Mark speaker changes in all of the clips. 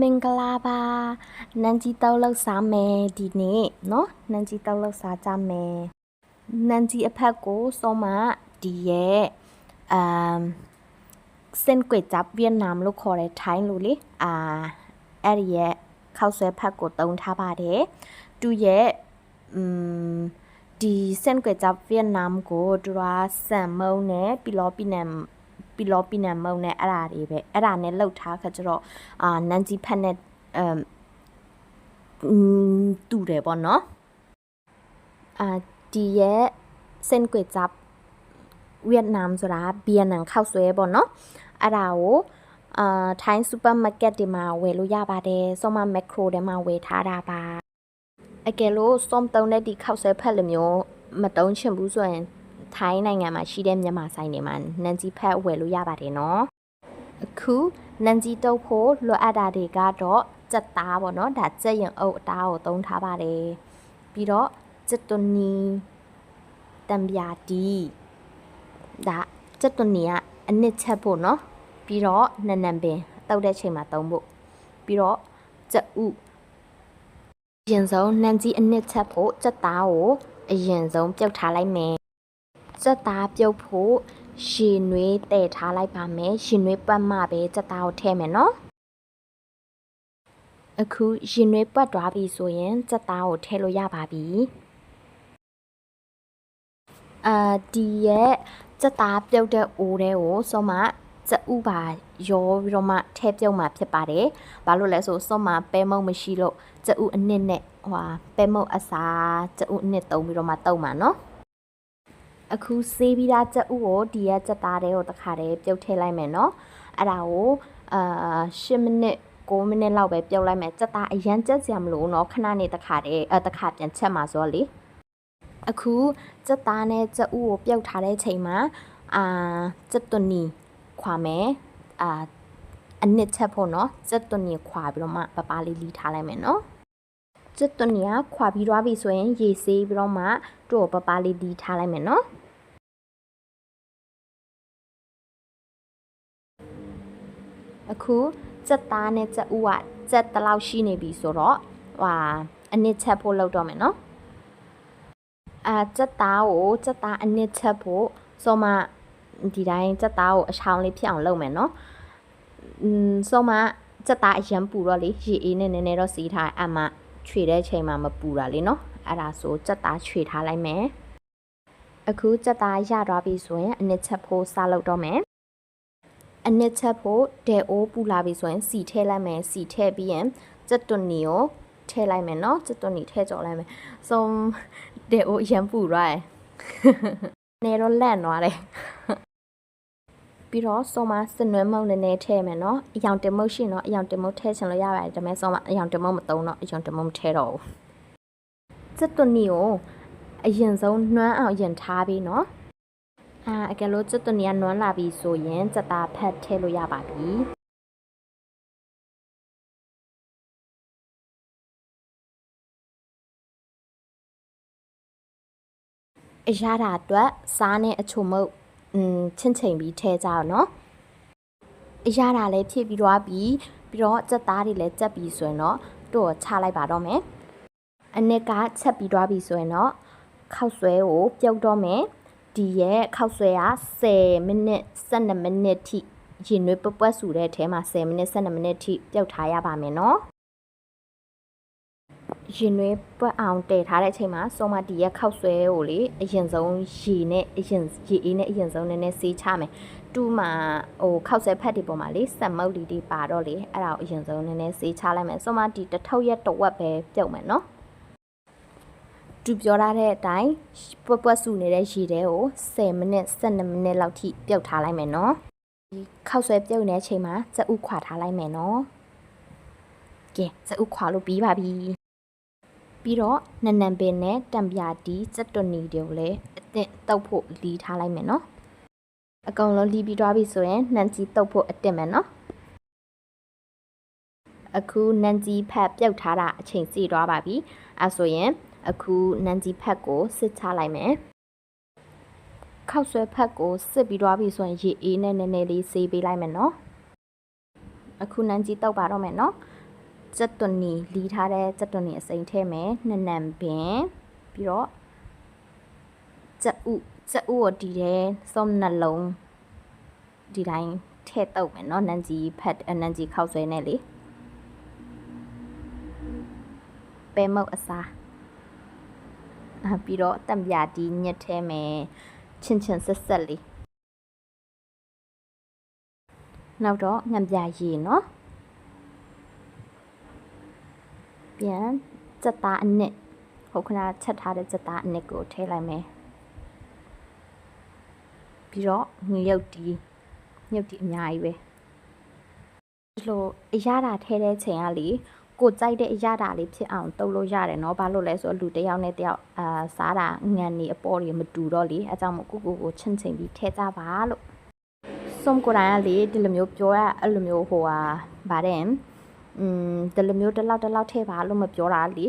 Speaker 1: မင်္ဂလာပါနန်းကြီးတောက်လောက်စားမယ်ဒီနေ့เนาะနန်းကြီးတောက်လောက်စားကြမယ်နန်းကြီးအဖက်ကိုစောမဒီရဲ့အမ်စင်ကွေจับเวียดนามလို့ခေါ်တဲ့ထိုင်းလို့လေအာအဲ့ဒီရဲ့ခောက်ဆွဲဖက်ကိုတုံးထားပါတယ်သူရဲ့อืมဒီစင်ကွေจับเวียดนามကိုသူကစံမုံနဲ့ပီလောပီနမ် ပီလောပီနံမုံနဲ့အဲ့ဒါတွေပဲအဲ့ဒါနဲ့လှုပ်ထားခါကျတော့အာနန်ကြီးဖက်နဲ့အမ်တူတယ်ပေါ့နော်အာဒီရဲ့စင်ကွေဇပ်ဗီယက်နမ်ဆိုတာဗီယက်နမ်ခောက်ဆွဲပေါ့နော်အဲ့ဒါကိုအာထိုင်းစူပါမားကတ်တွေမှာဝယ်လို့ရပါတယ်ဆောမမက်ခရိုတွေမှာဝယ်ထားတာပါအကယ်လို့စုံတုံးတဲ့ဒီခောက်ဆွဲဖက်လိုမျိုးမတုံးချင်ဘူးဆိုရင် ထိုင်းနိုင်ငံမှာရှိတဲ့မြန်မာဆိုင်တွေမှာနန်ဂျီဖက်ဝယ်လို့ရပါတယ်နော်အခုနန်ဂျီတုပ်ဖို့လိုအပ်တာတွေကတော့စက်သားပေါ့နော်ဒါစက်ရင်အုပ်အသားကိုသုံးထားပါတယ်ပြီးတော့စက်သွနီတံပြာတီဒါစက်သွနီကအနစ်ချက်ဖို့နော်ပြီးတော့နန်နန်ပင်တောက်တဲ့ချိန်မှာသုံးဖို့ပြီးတော့စက်ဥအရင်ဆုံးနန်ကြီးအနစ်ချက်ဖို့စက်သားကိုအရင်ဆုံးပြုတ်ထားလိုက်မယ် စက်သားပြုတ်ဖို့ရေနွေးတည်ထားလိုက်ပါမယ်ရေနွေးပတ်မှပဲစက်သားကိုထည့်မယ်နော်အခုရင်နွေးပတ်သွားပြီဆိုရင်စက်သားကိုထည့်လို့ရပါပြီအာဒီရဲ့စက်သားပြုတ်တဲ့အိုးတဲ့ကိုစောမစက်ဥပါရောပြီးတော့မှထည့်ပြုတ်မှာဖြစ်ပါတယ်ဘာလို့လဲဆိုစောမပဲမုံမရှိလို့စက်ဥအနစ်နဲ့ဟွာပဲမုံအစာစက်ဥအနစ်တုံးပြီးတော့မှတုံးမှာနော် အခုဆေးပြီးသားစက်ဥကိုဒီရဲ့စက်သားတွေကိုတစ်ခါတည်းပြုတ်ထည့်လိုက်မယ်နော်အဲ့ဒါကိုအာ10မိနစ်6မိနစ်လောက်ပဲပြုတ်လိုက်မယ်စက်သားအရန်ကြက်စရာမလိုတော့ခဏနေတစ်ခါတည်းအတစ်ခါပြန်ချက်မှာဆိုတော့လေအခုစက်သားနဲ့စက်ဥကိုပြုတ်ထားတဲ့ချိန်မှာအာစက်သွနီခွာမယ်အာအနစ်ချက်ဖို့နော်စက်သွနီခွာပြီးတော့မှပပလေးလီထားလိုက်မယ်နော် စက်သွနီကခွာပြီးသွားပြီဆိုရင်ရေဆေးပြီးတော့မှသူ့ကိုပပလေးလီထားလိုက်မယ်နော်အခုစက်သားနဲ့စက်ဥကစက်တလောက်ရှိနေပြီဆိုတော့ဟွာအနစ်ချက်ဖို့လုပ်တော့မယ်နော်အာစက်သားကိုစက်သားအနစ်ချက်ဖို့ဆိုမှဒီတိုင်းစက်သားကိုအချောင်းလေးဖြစ်အောင်လုပ်မယ်နော်อืมဆိုမှစက်သားအရန်ပူတော့လေရေအေးနဲ့နည်းနည်းတော့စီးထားအမှ ခြွေတဲ့ချိန်မှာမပူတာလေနော်အဲ့ဒါဆိုစက်သားခြွေထားလိုက်မယ်အခုစက်သားရသွားပြီဆိုရင်အနစ်ချက်ဖို့စလုပ်တော့မယ်အနစ်ချက်ဖို့ဒဲအိုးပူလာပြီဆိုရင်စီထဲလိုက်မယ်စီထဲပြီးရင်စက်တွနီကိုထဲလိုက်မယ်နော်စက်တွနီထဲကြော်လိုက်မယ်ဆုံးဒဲအိုးအရန်ပူရွားနေတော့လန့်သွားတယ် ပြီးတော့စောမစနွဲမုံနည်းနည်းထည့်မယ်နော်အယောင်တမုတ်ရှိနော်အယောင်တမုတ်ထည့်ချင်လို့ရပါတယ်ဒါပေမဲ့စောမအယောင်တမုတ်မသုံးတော့အယောင်တမုတ်မထည့်တော့ဘူးစက်တွနီကိုအရင်ဆုံးနှွမ်းအောင်ရင်ထားပြီးနော်အာအကယ်လို့စက်တွနီကနွမ်းလာပြီဆိုရင်စက်သားဖက်ထည့်လို့ရပါပြီအရတာအတွက်စားနဲ့အချုံမုတ် อืมချင်းချိန်ပြီးထဲကြအောင်နော်အရတာလည်းဖြစ်ပြီးတော့ပြီးပြီးတော့စက်သားတွေလည်းကြက်ပြီးဆိုရင်တော့တို့ချလိုက်ပါတော့မယ်အနစ်ကချက်ပြီးတော့ပြီဆိုရင်တော့ခောက်ဆွဲကိုပြုတ်တော့မယ်ဒီရဲ့ခောက်ဆွဲက10မိနစ်12မိနစ်ထိရင်နွေးပပွက်ဆူတဲ့အထဲမှာ10မိနစ်12မိနစ်ထိပြုတ်ထားရပါမယ်နော် ရင်နွေးပွက်အောင်တည်ထားတဲ့အချိန်မှာစောမတီရဲ့ခောက်ဆွဲကိုလေအရင်ဆုံးရေနဲ့အရင်ရေအေးနဲ့အရင်ဆုံးနည်းနည်းဆေးချမယ်တူးမှာဟိုခောက်ဆွဲဖက်တွေပေါ်မှာလေစက်မုတ်လီတွေပါတော့လေအဲ့ဒါကိုအရင်ဆုံးနည်းနည်းဆေးချလိုက်မယ်စောမတီတစ်ထုပ်ရက်တစ်ဝက်ပဲပြုတ်မယ်နော်သူပြောထားတဲ့အတိုင်းပွက်ပွက်ဆူနေတဲ့ရေတဲကို10မိနစ်12မိနစ်လောက်ထိပြုတ်ထားလိုက်မယ်နော်ဒီခောက်ဆွဲပြုတ်နေတဲ့ချိန်မှာစက်ဥခွာထားလိုက်မယ်နော်ကဲစက်ဥခွာလို့ပြီးပါပြီ ပြီးတော့နနံပင်နဲ့တံပြာတီစက်တွနီတွေကိုလည်းအသင့်တုပ်ဖို့လီးထားလိုက်မယ်နော်အကောင်လုံးလီးပြီးသွားပြီဆိုရင်နှန်ကြီးတုပ်ဖို့အစ်စ်မယ်နော်အခုနန်ကြီးဖက်ပြုတ်ထားတာအချိန်စီသွားပါပြီအဲဆိုရင်အခုနန်ကြီးဖက်ကိုစစ်ချလိုက်မယ်ခောက်ဆွဲဖက်ကိုစစ်ပြီးသွားပြီဆိုရင်ရေအေးနဲ့နည်းနည်းလေးဆေးပေးလိုက်မယ်နော်အခုနန်ကြီးတုပ်ပါတော့မယ်နော် စက်သွန်နီလီထားတဲ့စက်သွန်နီအစိမ်းထဲမယ်နှစ်နံပင်ပြီးတော့စက်ဥစက်ဥကိုတီးတယ်စုံနှလုံးဒီတိုင်းထည့်တော့မယ်เนาะနန်ကြီးဖတ်နန်ကြီးခောက်ဆွဲနဲ့လေပဲမုတ်အစားအာပြီးတော့တံပြာတီးညက်ထဲမယ်ချင်းချင်းဆက်ဆက်လေးနောက်တော့ငံပြရည်เนาะ ပြန်စက်သားအနစ်ဟုတ်ခဏချက်ထားတဲ့စက်သားအနစ်ကိုထည့်လိုက်မယ်ပြီးတော့ငရုတ်တီငရုတ်တီအများကြီးပဲဒီလိုအရတာထဲတဲ့ချိန်ကလေကိုကြိုက်တဲ့အရတာလေးဖြစ်အောင်တုပ်လို့ရတယ်เนาะဘာလို့လဲဆိုတော့လူတစ်ယောက်နဲ့တစ်ယောက်အာစားတာငံနေအပေါ်တွေမတူတော့လေအဲကြောင့်မို့ကိုကိုကိုချင်းချင်းပြီးထည့်ကြပါလို့စုံကိုယ်တိုင်ကလေဒီလိုမျိုးပြောရအဲ့လိုမျိုးဟိုဟာဗါတဲ့ อืมဒီလိုမျိုးတစ်လောက်တစ်လောက်ထဲပါလို့မပြောတာလေ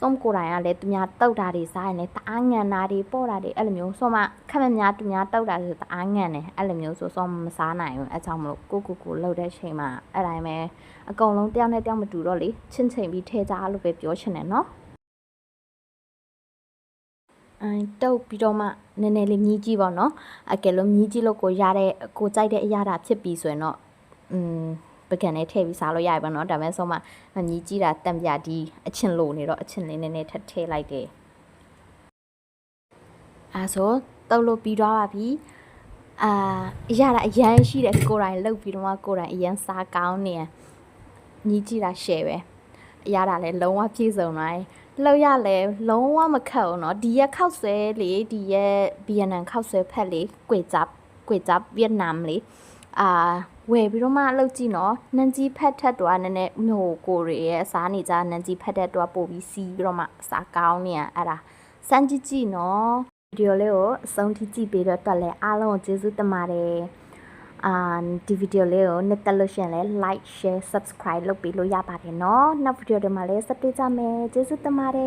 Speaker 1: စုံကိုယ်တိုင်ကလည်းသူများတောက်တာတွေစားရင်လည်းတအားငံတာတွေပေါ့တာတွေအဲ့လိုမျိုးဆိုမှခက်မများသူများတောက်တာဆိုတအားငံတယ်အဲ့လိုမျိုးဆိုစုံမစားနိုင်ဘူးအဲကြောင့်မလို့ကိုကိုကိုလှုပ်တဲ့ချိန်မှာအဲ့တိုင်းပဲအကုန်လုံးတယောက်နဲ့တယောက်မတူတော့လေချင်းချိန်ပြီးထဲကြလို့ပဲပြောချင်တယ်နော်အဲတုတ်ပြီးတော့မှနည်းနည်းလေးမြည်ကြည့်ပါတော့အကယ်လို့မြည်ကြည့်လို့ကိုရတဲ့ကိုကြိုက်တဲ့အရာတာဖြစ်ပြီးဆိုရင်တော့อืม ပကံနဲ့ထည့်ပြီးစားလို့ရပြီပေါ့နော်ဒါပေမဲ့ဆိုမှမြည်ကြည့်တာတံပြဒီအချင်းလိုနေတော့အချင်းလေးနည်းနည်းထပ်ထည့်လိုက်တယ်အဲဆိုတုတ်လို့ပြီးသွားပါပြီအာအရာတာအရန်ရှိတယ်ကိုယ်တိုင်လှုပ်ပြီးတော့ကိုယ်တိုင်အရန်စားကောင်းနေမြည်ကြည့်တာ share ပဲအရာတာလည်းလုံးဝပြည့်စုံသွားတယ်လောက်ရလဲလုံးဝမခက်ဘူးเนาะဒီရက်ခောက်ဆွဲလေဒီရက်ဗီယက်နမ်ခောက်ဆွဲဖက်လေကွေจับကွေจับဗီယက်နမ်လေ အာဝယ်ပြီးတော့မှလောက်ကြည့်နော်နန်ကြီးဖက်ထက်တော့နည်းနည်းဟိုကိုရရဲ့အစားနေကြနန်ကြီးဖက်ထက်တော့ပို့ပြီးစီးပြီးတော့မှအစားကောင်းနေရအဲ့ဒါစမ်းကြည့်ကြည့်နော်ဗီဒီယိုလေးကိုအဆုံးထိကြည့်ပေးတော့တက်လဲအားလုံးကိုကျေးဇူးတင်ပါတယ်အာဒီဗီဒီယိုလေးကိုနှစ်သက်လို့ရှရင်လဲ like share subscribe လုပ်ပေးလို့ရပါတယ်เนาะနောက်ဗီဒီယိုတွေမှာလည်းဆက်တွေ့ကြမယ်ကျေးဇူးတင်ပါတယ်